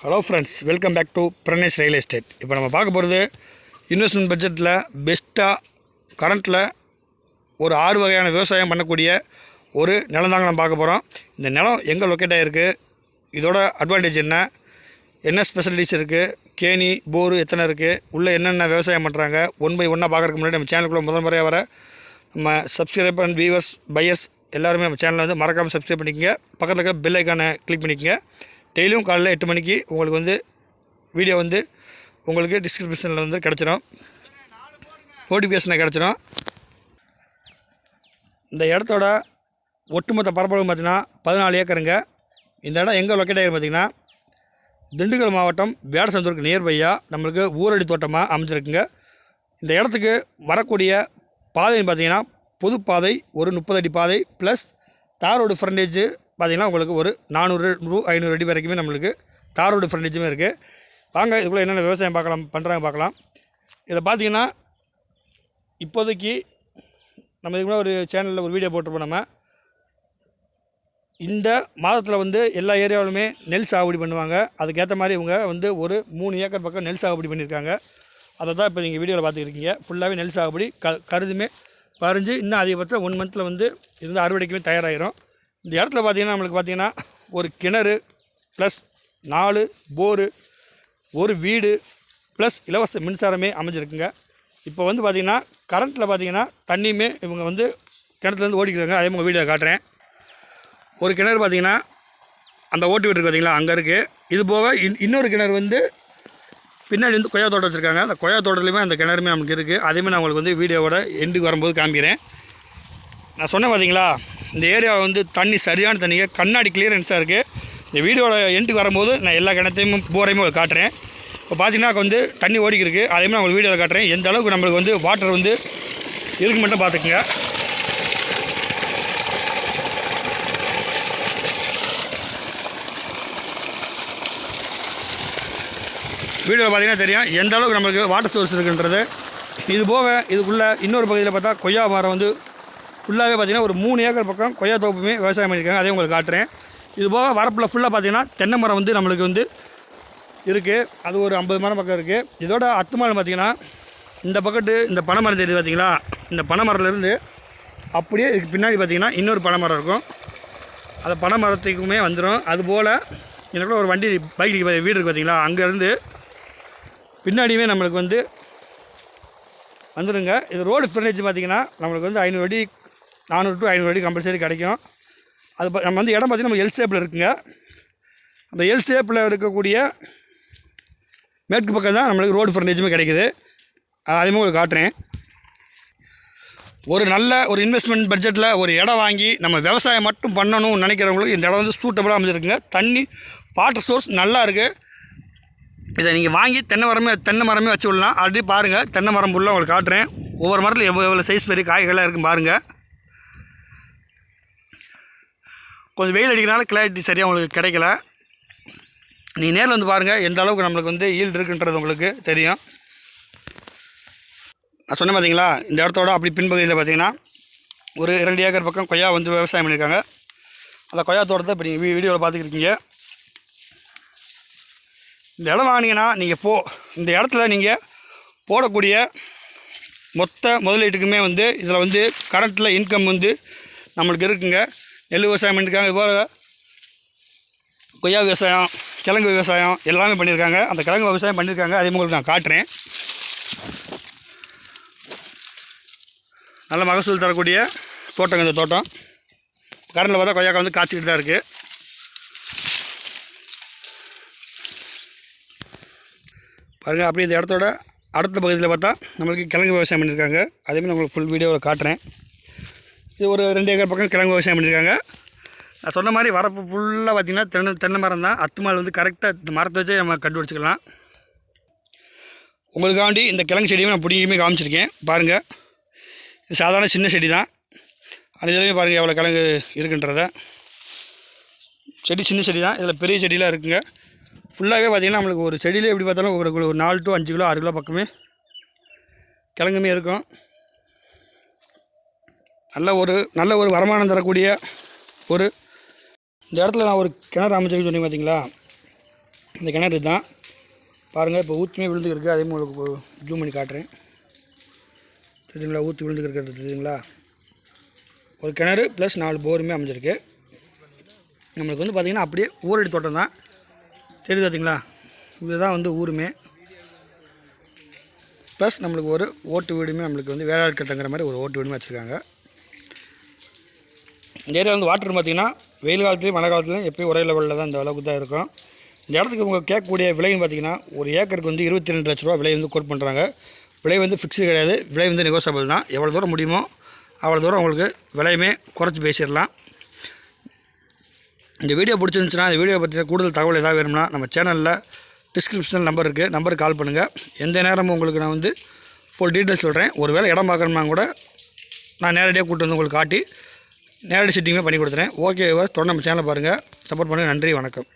Hello friends welcome back to Pranesh real estate இப்போ நம்ம பார்க்க போகிறது இன்வெஸ்ட்மெண்ட் பட்ஜெட்டில் பெஸ்ட்டாக கரண்ட்டில் ஒரு ஆறு வகையான விவசாயம் பண்ணக்கூடிய ஒரு நிலம் தாங்க நம்ம பார்க்க போகிறோம் இந்த நிலம் எங்கே லொக்கேட் ஆகிருக்கு இதோட அட்வான்டேஜ் என்ன? என்ன ஸ்பெஷலிட்டிஸ் இருக்குது கேணி போரு எத்தனை இருக்குது உள்ளே என்னென்ன விவசாயம் பண்ணுறாங்க ஒன் பை ஒன்னாக பார்க்குறதுக்கு முன்னாடி நம்ம சேனலுக்குள்ளே முதல் முறையாக வர நம்ம சப்ஸ்கிரைப் அண்ட் வியூவர்ஸ் பையர்ஸ் எல்லாருமே நம்ம சேனலை வந்து மறக்காமல் சப்ஸ்கிரைப் பண்ணிக்கங்க. பக்கத்தில் இருக்க பெல் ஐக்கானை கிளிக் பண்ணிக்கோங்க. டெய்லியும் காலையில் எட்டு மணிக்கு உங்களுக்கு வந்து வீடியோ வந்து உங்களுக்கு டிஸ்கிரிப்ஷனில் வந்து கிடச்சிடும் நோட்டிஃபிகேஷனை கிடச்சிடும் இந்த இடத்தோட ஒட்டுமொத்த பரப்பளவு பார்த்திங்கன்னா பதினாலு ஏக்கருங்க. இந்த இடம் எங்கே லொக்கேட் ஆகிருக்கு பார்த்திங்கன்னா திண்டுக்கல் மாவட்டம் வேடசந்தூருக்கு நியர்பையாக நம்மளுக்கு ஊரடி தோட்டமாக அமைஞ்சிருக்குங்க. இந்த இடத்துக்கு வரக்கூடிய பாதைன்னு பார்த்திங்கன்னா பொது பாதை ஒரு முப்பது அடி பாதை ப்ளஸ் தார் ரோடு பார்த்திங்கன்னா உங்களுக்கு ஒரு நானூறு ரூ ஐநூறு அடி வரைக்குமே நம்மளுக்கு தார் ரோடு ஃப்ரண்டேஜுமே இருக்குது வாங்க இதுக்குள்ளே என்னென்ன விவசாயம் பார்க்கலாம் பண்ணுறாங்க பார்க்கலாம். இதை பார்த்தீங்கன்னா இப்போதைக்கு நம்ம இதுக்கு ஒரு சேனலில் ஒரு வீடியோ போட்டிருப்போம் நம்ம. இந்த மாதத்தில் வந்து எல்லா ஏரியாவிலுமே நெல் சாகுபடி பண்ணுவாங்க. அதுக்கேற்ற மாதிரி இவங்க வந்து ஒரு மூணு ஏக்கர் பக்கம் நெல் சாகுபடி பண்ணியிருக்காங்க. அதை தான் இப்போ நீங்கள் வீடியோவில் பார்த்துருக்கீங்க ஃபுல்லாகவே நெல் சாகுபடி க கருதுமே பறிஞ்சு இன்னும் அதிகபட்சம் ஒன் மந்தில் வந்து இருந்து அறுவடைக்குமே தயாராகிரும் இந்த இடத்துல பார்த்திங்கன்னா நம்மளுக்கு பார்த்தீங்கன்னா ஒரு கிணறு ப்ளஸ் நாலு போரு ஒரு வீடு ப்ளஸ் இலவச மின்சாரமே அமைஞ்சிருக்குங்க. இப்போ வந்து பார்த்திங்கன்னா கரண்ட்டில் பார்த்தீங்கன்னா தண்ணியுமே இவங்க வந்து கிணத்துலேருந்து ஓடிக்கிறாங்க அதே மாதிரி வீடியோ காட்டுறேன். ஒரு கிணறு பார்த்திங்கன்னா அந்த ஓட்டு வீட்டு பார்த்தீங்களா அங்கே இருக்குது இது போக இன் இன்னொரு கிணறு வந்து பின்னாடி வந்து கொய்யா தோட்டம் வச்சுருக்காங்க. அந்த கொய்யா தோட்டத்துலையுமே அந்த கிணறுமே நமக்கு இருக்குது அதேமாதிரி நான் உங்களுக்கு வந்து வீடியோவோட எண்டுக்கு வரும்போது காமிக்கிறேன். நான் சொன்னேன் பார்த்தீங்களா இந்த ஏரியாவில் வந்து தண்ணி சரியான தண்ணிங்க. கண்ணாடி கிளியரன்ஸாக இருக்குது இந்த வீடியோட எண்டுக்கு வரும்போது நான் எல்லா கிணத்தையும் போரையுமே உங்களுக்கு காட்டுறேன். இப்போ பார்த்தீங்கன்னா வந்து தண்ணி ஓடிக்கிருக்கு. அதே மாதிரி உங்களுக்கு வீடியோவில் காட்டுறேன். எந்த அளவுக்கு நம்மளுக்கு வந்து வாட்டர் வந்து இருக்கு மட்டும் பார்த்துக்குங்க வீடியோவில் பார்த்தீங்கன்னா தெரியும். எந்த அளவுக்கு நம்மளுக்கு வாட்டர் சோர்ஸ் இருக்குன்றது. இது போக இதுக்குள்ளே இன்னொரு பகுதியில் பார்த்தா கொய்யா மரம் வந்து ஃபுல்லாகவே பார்த்தீங்கன்னா ஒரு மூணு ஏக்கர் பக்கம் கொய்யா தோப்புமே விவசாயம் பண்ணியிருக்காங்க. அதையும் உங்களுக்கு காட்டுறேன். இது போக வரப்பில் ஃபுல்லாக பார்த்தீங்கன்னா தென்னை மரம் வந்து நம்மளுக்கு வந்து இருக்குது அது ஒரு ஐம்பது மரம் பக்கம் இருக்குது இதோட அத்துமாலம் பார்த்திங்கன்னா இந்த பக்கத்து இந்த பனை மரம் தெரியுது பார்த்திங்களா? இந்த பனை மரத்துலேருந்து அப்படியே இதுக்கு பின்னாடி பார்த்தீங்கன்னா இன்னொரு பனை மரம் இருக்கும். அந்த பனை மரத்துக்குமே வந்துடும் அதுபோல் எனக்குள்ள கூட ஒரு வண்டி பைக் வீடு இருக்குது பார்த்தீங்களா? அங்கேருந்து பின்னாடியுமே நம்மளுக்கு வந்து வந்துடுங்க இது ரோடு ஃப்ரண்டேஜ் பார்த்திங்கன்னா நம்மளுக்கு வந்து ஐநூறு அடி நானூறு டு ஐநூறு அடி கம்பல்சரி கிடைக்கும். அது நம்ம வந்து இடம் பார்த்திங்கன்னா நம்ம எல் ஷேப்பில் இருக்குங்க. அந்த எல் ஷேப்பில் இருக்கக்கூடிய மேற்கு பக்கம் தான் நம்மளுக்கு ரோடு ஃபர்னேஜுமே கிடைக்குது. அதையுமே உங்களுக்கு காட்டுறேன். ஒரு நல்ல ஒரு இன்வெஸ்ட்மெண்ட் பட்ஜெட்டில் ஒரு இடம் வாங்கி நம்ம விவசாயம் மட்டும் பண்ணணும்னு நினைக்கிறவங்களுக்கு இந்த இடம் வந்து சூட்டபுளாக அமைஞ்சிருக்குங்க. தண்ணி வாட்டர் சோர்ஸ் நல்லா இருக்குது இதை நீங்கள் வாங்கி தென்னை மரமே தென்னை மரமே வச்சு விடலாம். ஆல்ரெடி பாருங்கள் தென்னை மரம் ஃபுல்லாக உங்களுக்கு காட்டுறேன். ஒவ்வொரு மரத்தில் எவ்வளோ எவ்வளோ சைஸ் பெரிய காய்கள்லாம் இருக்கும் பாருங்கள் கொஞ்சம் வெயில் அடிக்கிறனால கிளாரிட்டி சரியாக உங்களுக்கு கிடைக்கல. நீ நேரில் வந்து பாருங்கள் எந்த அளவுக்கு நம்மளுக்கு வந்து ஈல்டு இருக்குன்றது உங்களுக்கு தெரியும். நான் சொன்னேன் பார்த்தீங்களா இந்த இடத்தோட அப்படி பின்பகுதியில் பார்த்தீங்கன்னா ஒரு ரெண்டு ஏக்கர் பக்கம் கொய்யா வந்து விவசாயம் பண்ணியிருக்காங்க. அந்த கொய்யா தோட்டத்தை இப்போ நீங்கள் வீடியோவில் பார்த்துக்கிருக்கீங்க இந்த இடம் வாங்கினீங்கன்னா நீங்கள் போ இந்த இடத்துல நீங்கள் போடக்கூடிய மொத்த முதலீட்டுக்குமே வந்து இதில் வந்து கரண்ட்டில் இன்கம் வந்து நம்மளுக்கு இருக்குங்க. நெல் விவசாயம் பண்ணியிருக்காங்க இது கொய்யா விவசாயம் கிழங்கு விவசாயம் எல்லாமே பண்ணியிருக்காங்க அந்த கிழங்கு விவசாயம் பண்ணியிருக்காங்க அதே உங்களுக்கு நான் காட்டுறேன். நல்ல மகசூல் தரக்கூடிய தோட்டங்க இந்த தோட்டம். கரண்டில் பார்த்தா கொய்யாக்கா வந்து காய்ச்சிக்கிட்டு தான் இருக்குது பாருங்கள் அப்படியே இந்த இடத்தோட அடுத்த பகுதியில் பார்த்தா நம்மளுக்கு கிழங்கு விவசாயம் பண்ணியிருக்காங்க அதேமாதிரி உங்களுக்கு ஃபுல் வீடியோவில் காட்டுறேன். இது ஒரு ரெண்டு ஏக்கர் பக்கம் கிழங்கு விவசாயம் பண்ணியிருக்காங்க. நான் சொன்ன மாதிரி வரப்பு ஃபுல்லாக பார்த்திங்கன்னா தென்னை தென்னை மரம் தான். அத்துமால் வந்து கரெக்டாக இந்த மரத்தை வச்சே நம்ம கண்டுபிடிச்சிக்கலாம் உங்களுக்காண்டி இந்த கிழங்கு செடியுமே நான் பிடிக்குமே காமிச்சிருக்கேன். பாருங்கள் இது சாதாரண சின்ன செடி தான். அந்த பாருங்கள் எவ்வளோ கிழங்கு இருக்குன்றத. செடி சின்ன செடி தான். இதில் பெரிய செடியெலாம் இருக்குங்க. ஃபுல்லாகவே பார்த்திங்கன்னா நம்மளுக்கு ஒரு செடியிலே எப்படி பார்த்தாலும் ஒரு ஒரு நாலு டு அஞ்சு கிலோ ஆறு கிலோ பக்கமே கிழங்குமே இருக்கும். நல்ல ஒரு நல்ல ஒரு வருமானம் தரக்கூடிய ஒரு இந்த இடத்துல நான் ஒரு கிணறு அமைச்சிருக்கேன் சொன்னீங்க பார்த்தீங்களா இந்த கிணறு தான் பாருங்கள் இப்போ ஊற்றுமே விழுந்துருக்கு அதே மாதிரி உங்களுக்கு ஜூம் பண்ணி காட்டுறேன். தெரியுதுங்களா? ஊற்றி விழுந்துருக்கிறது தெரியுதுங்களா? ஒரு கிணறு ப்ளஸ் நாலு போருமே அமைஞ்சிருக்கு. நம்மளுக்கு வந்து பார்த்திங்கன்னா அப்படியே ஊரடி தோட்டம் தான். தெரியுது பார்த்தீங்களா இதுதான் வந்து ஊருமே. ப்ளஸ் நம்மளுக்கு ஒரு ஓட்டு வீடுமே நம்மளுக்கு வந்து வேளாண் கட்டங்கிற மாதிரி ஒரு ஓட்டு வீடுமே வச்சுருக்காங்க. இந்த ஏரியா வந்து வாட்டர் பார்த்திங்கன்னா வெயில் காலத்துலேயும் மழை காலத்துலையும் எப்பயும் ஒரே லெவலில் தான் இந்த அளவுக்கு தான் இருக்கும். இந்த இடத்துக்கு உங்கள் கேட்கக்கூடிய விலைன்னு பார்த்தீங்கன்னா ஒரு ஏக்கருக்கு வந்து இருபத்தி ரெண்டு லட்ச ரூபா விலை வந்து கோட் பண்ணுறாங்க விலை வந்து ஃபிக்ஸ்டு கிடையாது. விலை வந்து நெகோசியபிள் தான். எவ்வளோ தூரம் முடியுமோ அவ்வளோ தூரம் உங்களுக்கு விலையுமே குறைச்சி பேசிடலாம். இந்த வீடியோ பிடிச்சிருந்துச்சுன்னா இந்த வீடியோ பற்றி கூடுதல் தகவல் எதாவது வேணும்னா நம்ம சேனலில் டிஸ்கிரிப்ஷன் நம்பர் இருக்குது நம்பருக்கு கால் பண்ணுங்கள் எந்த நேரமும் உங்களுக்கு நான் வந்து ஃபுல் டீட்டெயில்ஸ் சொல்கிறேன் ஒரு வேளை இடம் பார்க்குறோம்னா கூட நான் நேரடியாக கூப்பிட்டு வந்து உங்களுக்கு காட்டி நேரடி சிட்டிங்குமே பண்ணி கொடுத்துறேன். ஓகே தொடர்ந்து நம்ம சேனலை பாருங்கள் சப்போர்ட் பண்ணுங்கள் நன்றி வணக்கம்.